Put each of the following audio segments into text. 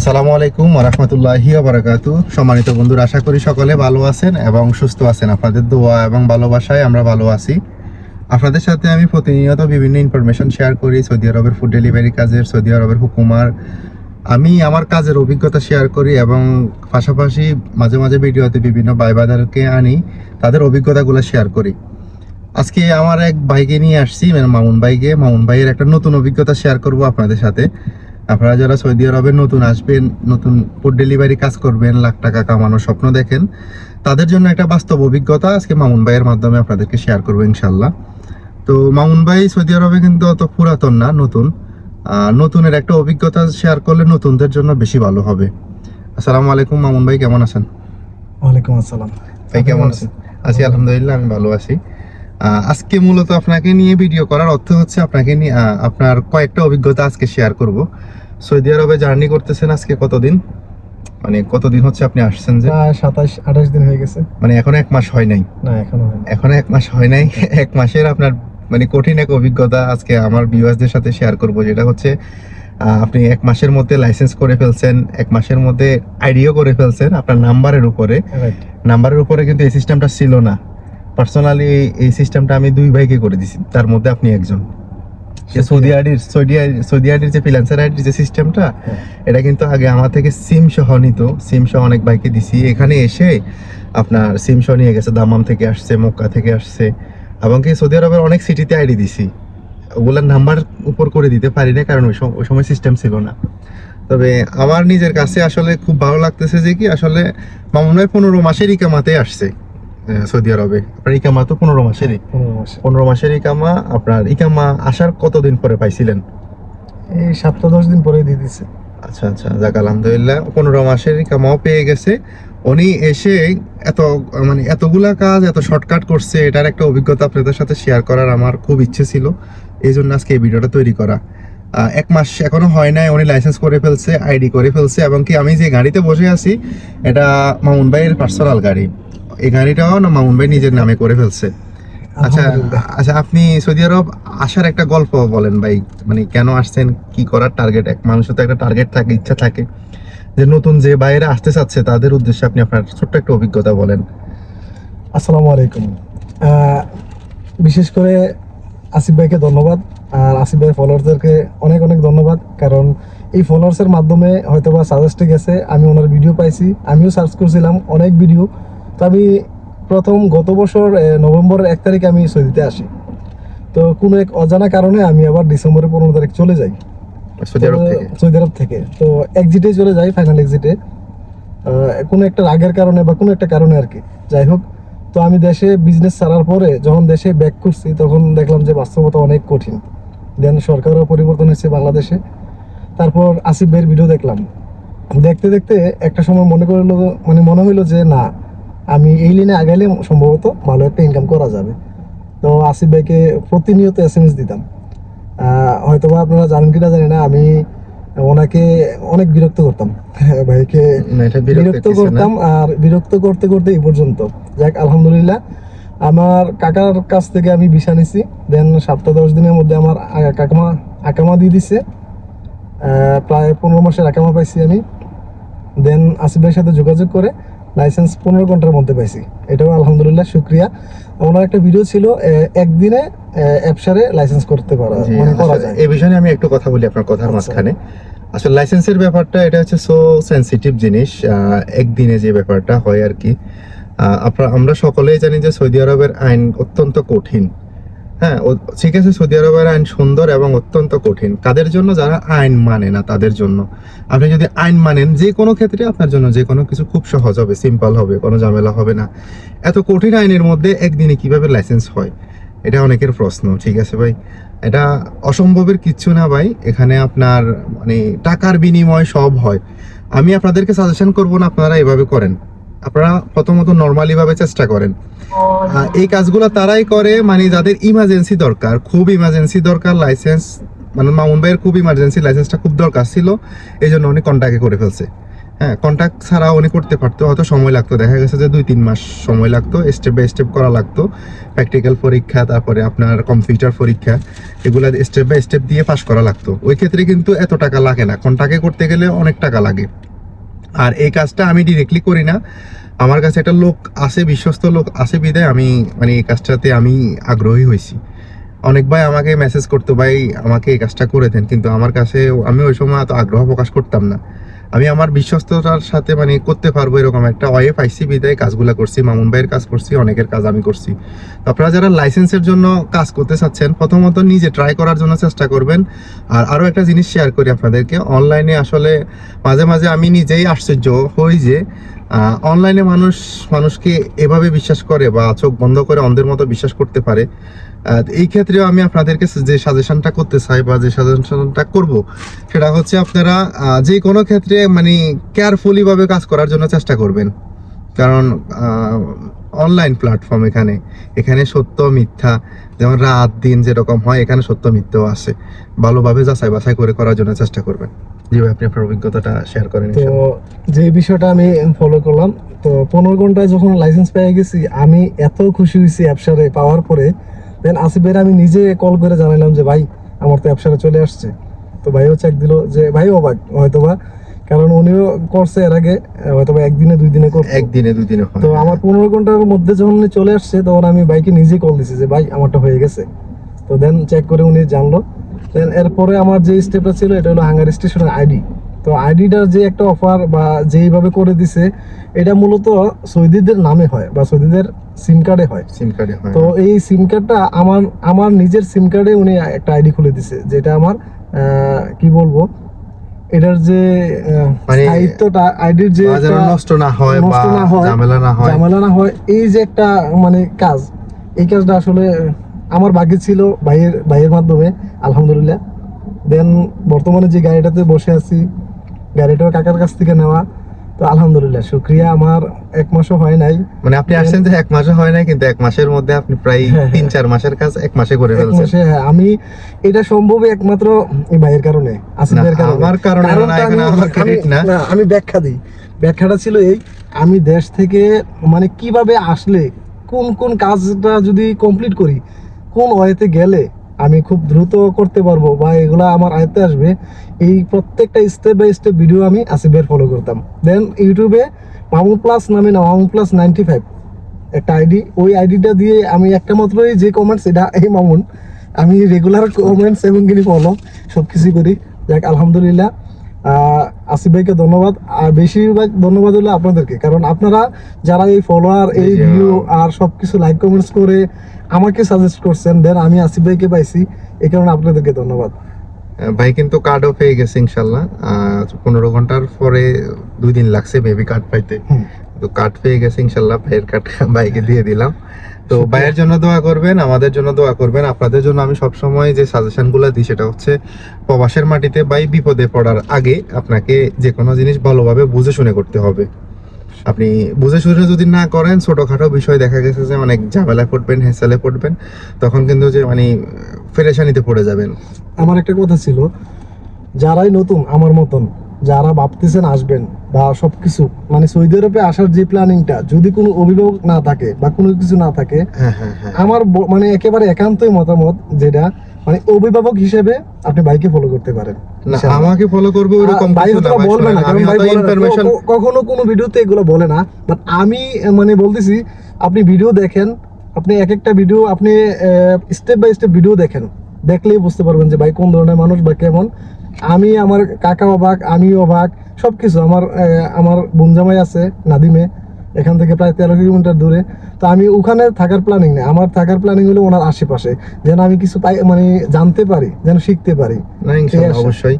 আসসালামু আলাইকুম রহমতুল্লাহি বারাকাতু সম্মানিত বন্ধুরা, আশা করি সকলে ভালো আছেন এবং সুস্থ আছেন। আপনাদের দোয়া এবং ভালোবাসায় আমরা ভালো আছি। আপনাদের সাথে আমি প্রতিনিয়ত বিভিন্ন ইনফরমেশন শেয়ার করি, সৌদি আরবের ফুড ডেলিভারি কাজের, সৌদি আরবের হুকুমার। আমি আমার কাজের অভিজ্ঞতা শেয়ার করি এবং পাশাপাশি মাঝে মাঝে ভিডিওতে বিভিন্ন বাইবাদারকে আনি, তাদের অভিজ্ঞতাগুলো শেয়ার করি। আজকে আমার এক ভাইকে নিয়ে আসছি মানে মামুন ভাইকে। মামুন ভাইয়ের একটা নতুন অভিজ্ঞতা শেয়ার করব আপনাদের সাথে। আপনারা যারা সৌদি আরবে নতুন আসবেন নতুন ফুড ডেলিভারি কাজ করবেন লাখ টাকা কামানোর স্বপ্ন দেখেন তাদের জন্য একটা বাস্তব অভিজ্ঞতা আজকে মামুন ভাইয়ের মাধ্যমে আপনাদেরকে শেয়ার করব ইনশাল্লাহ তো মামুন ভাই সৌদি আরবে কিন্তু অত পুরাতন না নতুন। নতুনের একটা অভিজ্ঞতা শেয়ার করলে নতুনদের জন্য বেশি ভালো হবে। আসসালামু আলাইকুম মামুন ভাই কেমন আছেন? ওয়ালাইকুম আসসালাম। ভাই কেমন আছেন? আছি আলহামদুলিল্লাহ আমি ভালো আছি। আজকে মূলত আপনাকে নিয়ে ভিডিও করার অর্থ হচ্ছে আপনাকে নিয়ে আপনার কয়েকটা অভিজ্ঞতা আজকে শেয়ার করব। সৌদি আরবে জার্নি করতেছেন আজকে কতদিন? মানে কতদিন হচ্ছে আপনি আসছেন যে? সাতাশ আঠাশ দিন হয়ে গেছে। মানে এখন এক মাস হয় নাই? না এখনও এখন এক মাস হয় নাই? এক মাসের আপনার মানে কঠিন এক অভিজ্ঞতা আজকে আমার ভিউয়ার্সদের সাথে শেয়ার করব যেটা হচ্ছে আপনি এক মাসের মধ্যে লাইসেন্স করে ফেলছেন এক মাসের মধ্যে আইডিও করে ফেলছেন আপনার নাম্বারের উপরে। নাম্বারের উপরে কিন্তু এই সিস্টেমটা ছিল না। পার্সোনালি এই সিস্টেমটা আমি দুই ভাইকে করে দিছি তার মধ্যে আপনি একজন। যে সৌদি আইডির সৌদি সৌদি আইডির যে ফ্রিল্যান্সার আইডির যে সিস্টেমটা এটা কিন্তু আগে আমার থেকে সিম সহ নিত। সিম সহ অনেক বাইকে দিছি। এখানে এসে আপনার সিম সহ নিয়ে গেছে দামাম থেকে আসছে মক্কা থেকে আসছে। এবং কি সৌদি আরবের অনেক সিটিতে আইডি দিছি। ওগুলোর নাম্বার উপর করে দিতে পারি না কারণ ওই সম- ওই সময় সিস্টেম ছিল না। তবে আমার নিজের কাছে আসলে খুব ভালো লাগতেছে যে কি আসলে মামুন ভাই পনেরো মাসের ইকামাতে আসছে। সৌদি আরবে। আপনার ইকামা তো পনেরো মাসেরই। পনেরো মাসের ইকামা আপনার ইকামা আসার কতদিন পরে পাইছিলেন? এই সপ্তাহ দশ দিন পরে দিয়ে দিচ্ছে আচ্ছা আচ্ছা যাক আলহামদুলিল্লাহ পনেরো মাসের কামাও পেয়ে গেছে। উনি এসে এত মানে এতগুলা কাজ এত শর্টকাট করছে এটার একটা অভিজ্ঞতা আপনাদের সাথে শেয়ার করার আমার খুব ইচ্ছে ছিল। এই জন্য আজকে এই ভিডিওটা তৈরি করা। এক মাস এখনও হয় নাই উনি লাইসেন্স করে ফেলছে আইডি করে ফেলছে এবং কি আমি যে গাড়িতে বসে আছি এটা মামুন ভাইয়ের পার্সোনাল গাড়ি। এই গাড়িটাও না মামুন ভাই নিজের নামে করে ফেলছে। আচ্ছা আচ্ছা আপনি সৌদি আরব আসার একটা গল্প বলেন ভাই। মানে কেন আসছেন কি করার টার্গেট এক মানুষের তো একটা টার্গেট থাকে ইচ্ছা থাকে। যে নতুন যে বাইরে আসতে চাচ্ছে তাদের উদ্দেশ্যে আপনি আপনার ছোট্ট একটা অভিজ্ঞতা বলেন। আসসালামু আলাইকুম। বিশেষ করে আসিফ ভাইকে ধন্যবাদ আর আসিফ ভাই ফলোয়ারদেরকে অনেক অনেক ধন্যবাদ কারণ এই ফলোয়ার্সের মাধ্যমে হয়তো বা সাজেস্টে গেছে আমি ওনার ভিডিও পাইছি আমিও সার্চ করছিলাম অনেক ভিডিও তো আমি প্রথম গত বছর নভেম্বরের এক তারিখে আমি সৌদিতে আসি। তো কোনো এক অজানা কারণে আমি আবার ডিসেম্বরের পনেরো তারিখ চলে যাই। সৌদি আরব থেকে? সৌদি আরব থেকে। তো এক্সিটে চলে যাই ফাইনাল এক্সিটে কোনো একটা রাগের কারণে বা কোনো একটা কারণে আর কি। যাই হোক তো আমি দেশে বিজনেস ছাড়ার পরে যখন দেশে ব্যাক করছি তখন দেখলাম যে বাস্তবতা অনেক কঠিন। দেন সরকারও পরিবর্তন হয়েছে বাংলাদেশে। তারপর আসিফ ভাইয়ের ভিডিও দেখলাম। দেখতে দেখতে একটা সময় মনে করল মানে মনে হইল যে না আমি এই লাইনে আগাইলে সম্ভবত ভালো একটা ইনকাম করা যাবে। তো আসিফ ভাইকে প্রতিনিয়ত এস এম এস দিতাম। হয়তোবা আপনারা জানেন কিনা জানি না আমি ওনাকে অনেক বিরক্ত করতাম। ভাইকে বিরক্ত। করতাম আর বিরক্ত করতে করতে এই পর্যন্ত। যাক আলহামদুলিল্লাহ। আমার কাকার কাছ থেকে আমি ভিসা নিছি। দেন সপ্তাহ দশ দিনের মধ্যে আমার কাকামা আকামা দিয়ে দিছে। আহ, প্রায় পনেরো মাসের আকামা পাইছি আমি। দেন আসিফ ভাইয়ের সাথে যোগাযোগ করে লাইসেন্স পনেরো ঘণ্টার মধ্যে পাইছি। এটাও আলহামদুলিল্লাহ শুক্রিয়া। ওনার একটা ভিডিও ছিল একদিনে অ্যাপসারে লাইসেন্স করতে পারা মানে করা যায়। এই বিষয়ে আমি একটু কথা বলি আপনার কথার আচ্ছা। মাঝখানে। আসলে লাইসেন্সের ব্যাপারটা এটা হচ্ছে সো সেন্সিটিভ জিনিস একদিনে যে ব্যাপারটা হয় আর কি। আপনার আমরা সকলেই জানি যে সৌদি আরবের আইন অত্যন্ত কঠিন। হ্যাঁ আছে সৌদি আরবের আইন সুন্দর এবং অত্যন্ত কঠিন। কাদের জন্য? যারা আইন মানে না, তাদের জন্য। আপনি যদি আইন মানেন, যে কোনো ক্ষেত্রে আপনার জন্য যে কোনো কিছু খুব সহজ হবে সিম্পল হবে, কোনো ঝামেলা হবে না। এত কঠিন আইনের মধ্যে একদিনে কীভাবে লাইসেন্স হয়? এটা অনেকের প্রশ্ন, ঠিক আছে ভাই? এটা অসম্ভবের কিচ্ছু না ভাই। এখানে আপনার মানে টাকার বিনিময় সব হয়। আমি আপনাদেরকে সাজেশন করব না, আপনারা এভাবে করেন। আপনারা প্রথমত নর্মালি ভাবে চেষ্টা করেন। এই কাজগুলো তারাই করে মানে যাদের ইমার্জেন্সি দরকার, খুব ইমার্জেন্সি দরকার লাইসেন্স মানে মামুন ভাইয়ের খুব ইমার্জেন্সি লাইসেন্সটা খুব দরকার ছিল এই জন্য উনি কন্ট্যাক্টে করে ফেলছে। হ্যাঁ কন্ট্যাক্ট ছাড়া উনি করতে পারতো, হয়তো সময় লাগতো। দেখা গেছে যে দুই, তিন মাস সময় লাগতো স্টেপ বাই স্টেপ করা লাগতো। প্র্যাকটিক্যাল পরীক্ষা, তারপরে আপনার কম্পিউটার পরীক্ষা, এগুলো স্টেপ বাই স্টেপ দিয়ে পাশ করা লাগতো। ওই ক্ষেত্রে কিন্তু এত টাকা লাগে না। কন্ট্যাক্টে করতে গেলে অনেক টাকা লাগে। আর এই কাজটা আমি ডিরেক্টলি করি না। আমার কাছে একটা লোক আছে, বিশ্বস্ত লোক আছে বিদায় আমি মানে এই কাজটাতে আমি আগ্রহী হয়েছি। অনেক ভাই আমাকে মেসেজ করতো, ভাই, আমাকে এই কাজটা করে দেন। কিন্তু আমার কাছে আমি ওই সময় এত আগ্রহ প্রকাশ করতাম না। আমি আমার বিশ্বস্ততার সাথে মানে করতে পারব এরকম একটা ওয়ে পাইছি, বিদায় কাজগুলো করছি, মামুন ভাইয়ের কাজ করছি, অনেকের কাজ আমি করছি। আপনারা যারা লাইসেন্সের জন্য কাজ করতে চাচ্ছেন, প্রথমত নিজে ট্রাই করার জন্য চেষ্টা করবেন। আর আরও একটা জিনিস শেয়ার করি আপনাদেরকে অনলাইনে আসলে মাঝে মাঝে আমি নিজেই আশ্চর্য হই যে অনলাইনে মানুষ, মানুষকে এভাবে বিশ্বাস করে বা চোখ বন্ধ করে অন্ধের মতো বিশ্বাস করতে পারে। এই ক্ষেত্রেও আমি আপনাদেরকে যে সাজেশনটা করতে চাই বা যে সাজেশনটা করব সেটা হচ্ছে আপনারা যে কোনো ক্ষেত্রে মানে কেয়ারফুলি ভাবে কাজ করার জন্য চেষ্টা করবেন। কারণ অনলাইন প্ল্যাটফর্ম এখানে এখানে সত্য মিথ্যা যেমন রাত দিন যেরকম হয় এখানে সত্য মিথ্যাও আছে ভালোভাবে যাচাই বাছাই করে করার জন্য চেষ্টা করবেন। জি ভাই আপনি আপনার অভিজ্ঞতাটা শেয়ার করেন তো যে বিষয়টা আমি ফলো করলাম তো পনেরো ঘন্টায় যখন লাইসেন্স পেয়ে গেছি আমি এত খুশি হয়েছি অ্যাপসারে পাওয়ার পরে দেন আসিফের আমি নিজে কল করে জানালাম যে ভাই আমার তো অ্যাপসারে চলে আসছে। তো ভাইও চেক দিল যে ভাই অবাক হয়তোবা। কারণ উনিও করছে এর আগে হয়তোবা একদিনে দুই দিনে করছে। একদিনে দুই দিনে তো আমার পনেরো ঘণ্টার মধ্যে যখন উনি চলে আসছে তখন আমি বাইকে নিজে কল দিছি যে ভাই আমারটা হয়ে গেছে। তো দেন চেক করে উনি জানলো। দেন এরপরে আমার যে স্টেপটা ছিল এটা হলো হাঙ্গার স্টেশনের আইডি। তো আইডিটার যে একটা অফার বা যেইভাবে করে দিছে এটা মূলত সৌদিদের নামে হয় বা সৌদিদের সিম কার্ডে হয়। সিম কার্ডে হয় তো এই সিম কার্ডটা আমার আমার নিজের সিম কার্ডে উনি একটা আইডি খুলে দিছে যেটা আমার কি বলব এটার যে মানে আইডির যে নষ্ট না হয় নষ্ট না হয়, ঝামেলা না হয়। ঝামেলা না হয় এই যে একটা মানে কাজ এই কাজটা আসলে আমার ভাগ্যে ছিল ভাইয়ের ভাইয়ের মাধ্যমে আলহামদুলিল্লাহ। দেন বর্তমানে যে গাড়িটাতে বসে আছি গাড়িটাও কাকার কাছ থেকে নেওয়া। তো আলহামদুলিল্লাহ শুক্রিয়া। আমার এক মাসও হয় নাই। মানে আপনি আসছেন যে এক মাসে হয় নাই কিন্তু এক মাসের মধ্যে আপনি প্রায় হ্যাঁ, হ্যাঁ। তিন চার মাসের কাজ এক মাসে করে ফেলছেন। হ্যাঁ, আমি এটা সম্ভব একমাত্র এই ভাইয়ের কারণে আসিফের কারণে। আমার কারণে না, এখানে আমার আমি- না। আমি ব্যাখ্যা দিই। ব্যাখ্যাটা ছিল এই আমি দেশ থেকে মানে কীভাবে আসলে কোন কোন কাজটা যদি কমপ্লিট করি কোন ওয়েতে গেলে আমি খুব দ্রুত করতে পারব বা এগুলো আমার আয়ত্তে আসবে, এই প্রত্যেকটা স্টেপ বাই স্টেপ ভিডিও আমি আসিফের ফলো করতাম। দেন ইউটিউবে মামুন প্লাস নামে না মামুন প্লাস নাইনটি ফাইভ একটা আইডি ওই আইডিটা দিয়ে আমি একটা মাত্রই যে কমেন্টস এটা এই মামুন আমি রেগুলার কমেন্টস এবং গিয়ে ফলো সব কিছুই করি। দেখ আলহামদুলিল্লাহ। আসিফ ভাইকে ধন্যবাদ। আর বেশিরভাগ ধন্যবাদ হলো আপনাদেরকে কারণ আপনারা যারা এই ফলোয়ার এই ভিডিও আর সবকিছু লাইক কমেন্টস করে আমাকে সাজেস্ট করছেন দেন আমি আসিফ ভাইকে পাইছি। এই কারণে আপনাদেরকে ধন্যবাদ। ভাই কিন্তু কার্ডও পেয়ে গেছে ইনশাল্লাহ। পনেরো ঘণ্টার পরে দুই দিন লাগছে বেবি কার্ড পাইতে। তো কার্ড পেয়ে গেছে ইনশাল্লাহ ভাইয়ের কার্ড বাইকে দিয়ে দিলাম। তো ভাইয়ের জন্য দোয়া করবেন, আমাদের জন্য দোয়া করবেন। আপনাদের জন্য আমি সবসময় যে সাজেশনগুলো দিই সেটা হচ্ছে, প্রবাসের মাটিতে বাই বিপদে পড়ার আগে আপনাকে যে কোনো জিনিস ভালোভাবে বুঝে শুনে করতে হবে। আপনি বুঝে শুনে যদি না করেন, ছোটোখাটো বিষয় দেখা গেছে যে অনেক ঝামেলা পড়বেন হেসালে পড়বেন, তখন কিন্তু যে মানে ফেরেশানিতে পড়ে যাবেন। আমার একটা কথা ছিল, যারাই নতুন, আমার মতন, যারা ভাবতেছেন আসবেন বা সবকিছু। মানে সৌদি আরবে আসার যে প্ল্যানিংটা যদি কোনো অভিভাবক না থাকে বা কোনো কিছু না থাকে হ্যাঁ হ্যাঁ হ্যাঁ। আমার মানে একেবারে একান্তই মতামত যেটা মানে অভিভাবক হিসেবে আপনি বাইকে ফলো করতে পারেন না আমাকে ফলো করবে ওরকম ভাই কিছু বলবে না কারণ ভাই ইনফরমেশন কখনো কোনো ভিডিওতে এগুলো বলে না বাট আমি মানে বলতেছি আপনি ভিডিও দেখেন আপনি এক একটা ভিডিও আপনি স্টেপ বাই স্টেপ ভিডিও দেখেন। দেখলেই বুঝতে পারবেন যে ভাই কোন ধরনের মানুষ বা কেমন। আমি আমার কাকা অবাক আমি অবাক সব কিছু আমার আমার বুনজামাই আছে নাদিমে এখান থেকে প্রায় তেরো কিলোমিটার দূরে। তো আমি ওখানে থাকার প্ল্যানিং নেই। আমার থাকার প্ল্যানিং হলো ওনার আশেপাশে যেন আমি কিছু পাই মানে জানতে পারি যেন শিখতে পারি। না। অবশ্যই।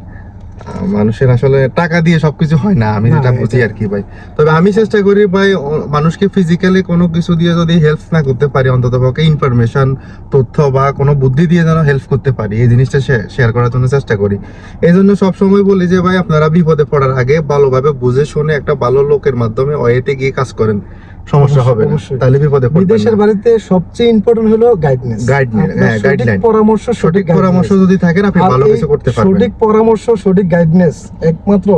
মানুষের আসলে টাকা দিয়ে সবকিছু হয় না আমি যেটা বুঝি আর কি ভাই। তবে আমি চেষ্টা করি ভাই মানুষকে ফিজিক্যালি কোনো কিছু দিয়ে যদি হেল্প না করতে পারি অন্তত পক্ষে ইনফরমেশন তথ্য বা কোনো বুদ্ধি দিয়ে যেন হেল্প করতে পারি এই জিনিসটা শেয়ার করার জন্য চেষ্টা করি। এই জন্য সবসময় বলি যে ভাই আপনারা বিপদে পড়ার আগে ভালোভাবে বুঝে শুনে একটা ভালো লোকের মাধ্যমে ওয়েতে গিয়ে কাজ করেন। সমস্যা হবে না। তাহলে বিপদে বিদেশের বাড়িতে সবচেয়ে ইম্পর্টেন্ট হলো গাইডনেস Guideline, হ্যাঁ, guideline। পরামর্শ সঠিক পরামর্শ যদি থাকেন আপনি ভালো কিছু করতে পারবেন। সঠিক পরামর্শ সঠিক গাইডনেস একমাত্র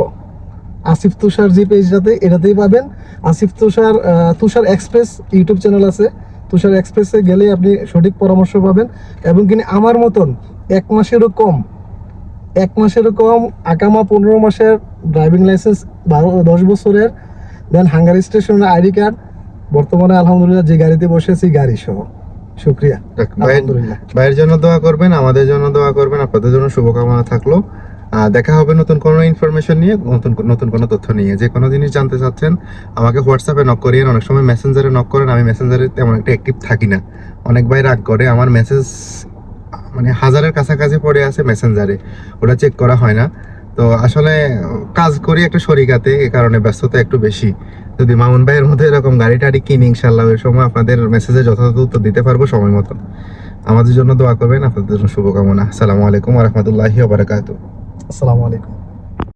আসিফ তুষার যে পেজটাতে এটাতেই পাবেন। Asif Tushar Tushar express YouTube channel আছে। তুষার এক্সপ্রেসে গেলে আপনি সঠিক পরামর্শ পাবেন। এবং কিনা আমার মতন এক মাসেরও কম এক মাসেরও কম আকামা পনেরো মাসের ড্রাইভিং লাইসেন্স বারো দশ বছরের দেন হাঙ্গারি স্টেশনের আইডি কার্ড বর্তমানে আলহামদুলিল্লাহ যে গাড়িতে বসেছি গাড়ি সহ। শুক্রিয়া। আলহামদুলিল্লাহ। ভাইয়ের জন্য দোয়া করবেন আমাদের জন্য দোয়া করবেন আপনাদের জন্য শুভকামনা থাকল। দেখা হবে নতুন কোনো ইনফরমেশন নিয়ে নতুন নতুন কোনো তথ্য নিয়ে। যে কোনো জিনিস জানতে চাচ্ছেন আমাকে হোয়াটসঅ্যাপে নক করিয়ে অনেক সময় মেসেঞ্জারে নক করেন আমি মেসেঞ্জারে তেমন একটা অ্যাক্টিভ থাকি না। অনেক ভাই রাগ করে আমার মেসেজ মানে হাজারের কাছাকাছি পড়ে আছে মেসেঞ্জারে ওটা চেক করা হয় না। তো আসলে কাজ করি একটা শরিকাতে এ কারণে ব্যস্ততা একটু বেশি। যদি মামুন ভাইয়ের মধ্যে এরকম গাড়ি টাড়ি কিনি ইনশাল্লাহ ওই সময় আপনাদের মেসেজে যথাযথ উত্তর দিতে পারব সময় মতো আমাদের জন্য দোয়া করবেন, আপনাদের জন্য শুভকামনা। আসসালামু আলাইকুম রহমতুল্লাহি বারাকাতু আসসালামু আলাইকুম।